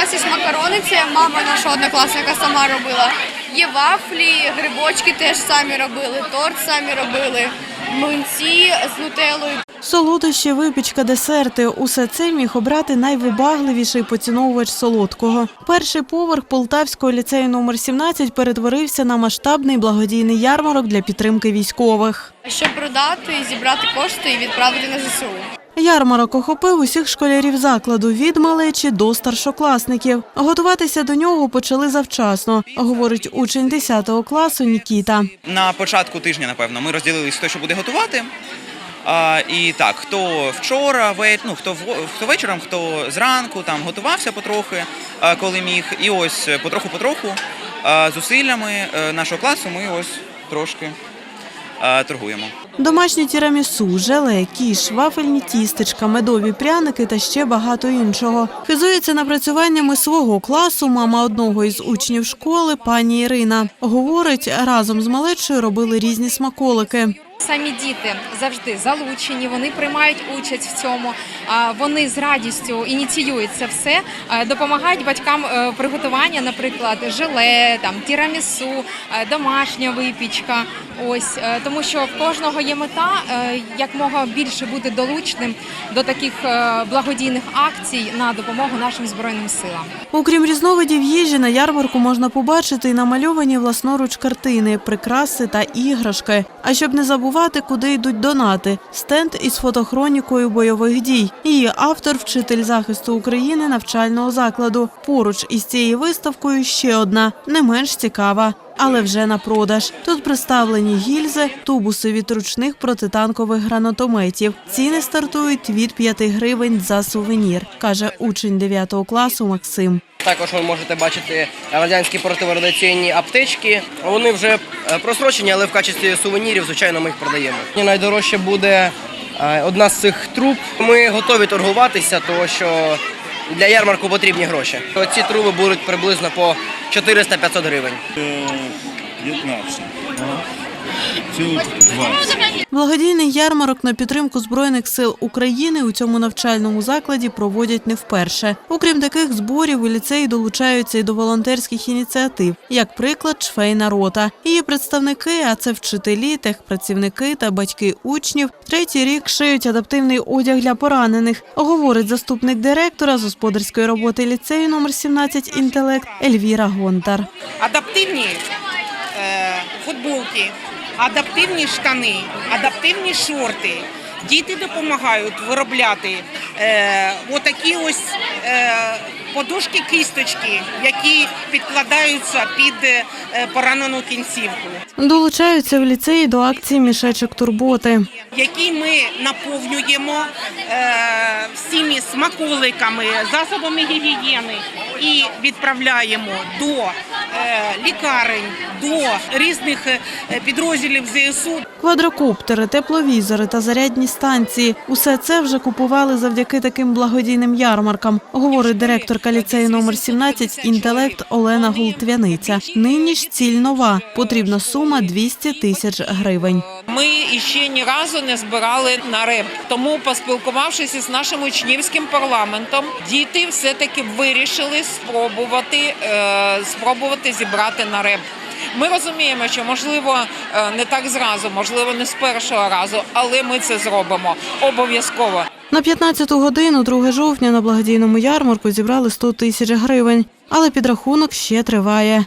нас є макарони, це мама наша однокласника сама робила. Є вафлі, грибочки теж самі робили, торт самі робили, млинці з нутеллою. Солодощі, випічка, десерти – усе це міг обрати найвибагливіший поціновувач солодкого. Перший поверх Полтавського ліцею номер 17 перетворився на масштабний благодійний ярмарок для підтримки військових. Щоб продати, зібрати кошти і відправити на ЗСУ. Ярмарок охопив усіх школярів закладу від малечі до старшокласників. Готуватися до нього почали завчасно, говорить учень 10 класу Нікіта. На початку тижня, напевно, ми розділились, хто що буде готувати. І так, хто вчора, ну, хто, хто вечором, хто зранку там готувався потрохи, коли міг. І ось е, потроху-потроху зусиллями е, нашого класу ми ось трошки торгуємо. Домашні тірамісу, желе, кіш, вафельні тістечка, медові пряники та ще багато іншого. Хизується напрацюваннями свого класу мама одного із учнів школи, пані Ірина. Говорить, разом з малечою робили різні смаколики. Самі діти завжди залучені, вони приймають участь в цьому. Вони з радістю ініціюють це все, допомагають батькам е, приготування, наприклад, желе, там тірамісу, е, домашня випічка. Ось е, тому, що в кожного є мета е, якмога більше бути долучним до таких благодійних акцій на допомогу нашим збройним силам. Окрім різновидів їжі, на ярмарку можна побачити і намальовані власноруч картини, прикраси та іграшки. А щоб не забувати, куди йдуть донати, стенд із фотохронікою бойових дій. Її автор, вчитель захисту України навчального закладу. Поруч із цією виставкою ще одна, не менш цікава. Але вже на продаж. Тут представлені гільзи, тубуси від ручних протитанкових гранатометів. Ціни стартують від 5 гривень за сувенір, каже учень 9 класу Максим. Також ви можете бачити радянські протирадіаційні аптечки. Вони вже просрочені, але в качестві сувенірів, звичайно, ми їх продаємо. Найдорожче буде е, одна з цих труб. Ми готові торгуватися, тому що для ярмарку потрібні гроші. Ці труби будуть приблизно по 400-500 гривень. 15. Це от 20. Благодійний ярмарок на підтримку збройних сил України у цьому навчальному закладі проводять не вперше. Окрім таких зборів, у ліцеї долучаються й до волонтерських ініціатив, як приклад швейна рота. Її представники, а це вчителі, техпрацівники та батьки учнів, третій рік шиють адаптивний одяг для поранених. Говорить заступник директора з господарської роботи ліцею номер 17 інтелект Ельвіра Гонтар. адаптивні е, футболки, адаптивні штани, адаптивні шорти. Діти допомагають виробляти е, отакі ось е, подушки кісточки, які підкладаються під е, поранену кінцівку, Долучаються в ліцеї до акції мішечок турботи. які ми наповнюємо е, всіми смаколиками, засобами гігієни і відправляємо до е, лікарень, до різних е, підрозділів ЗСУ, Квадрокоптери, тепловізори та зарядні станції – усе це вже купували завдяки таким благодійним ярмаркам, говорить директорка ліцею номер 17 «Інтелект» Олена Гултвяниця. Нині ж ціль нова. Потрібна сума 200 тисяч гривень. Ми іще ні разу не збирали на реп. Тому, поспілкувавшись із нашим учнівським парламентом, діти все-таки вирішили спробувати, е, спробувати зібрати на реп. Ми розуміємо, що можливо е, не так зразу, можливо, не з першого разу, але ми це зробимо обов'язково. На 15 годину 2 жовтня на благодійному ярмарку зібрали 100 тисяч гривень. Але підрахунок ще триває.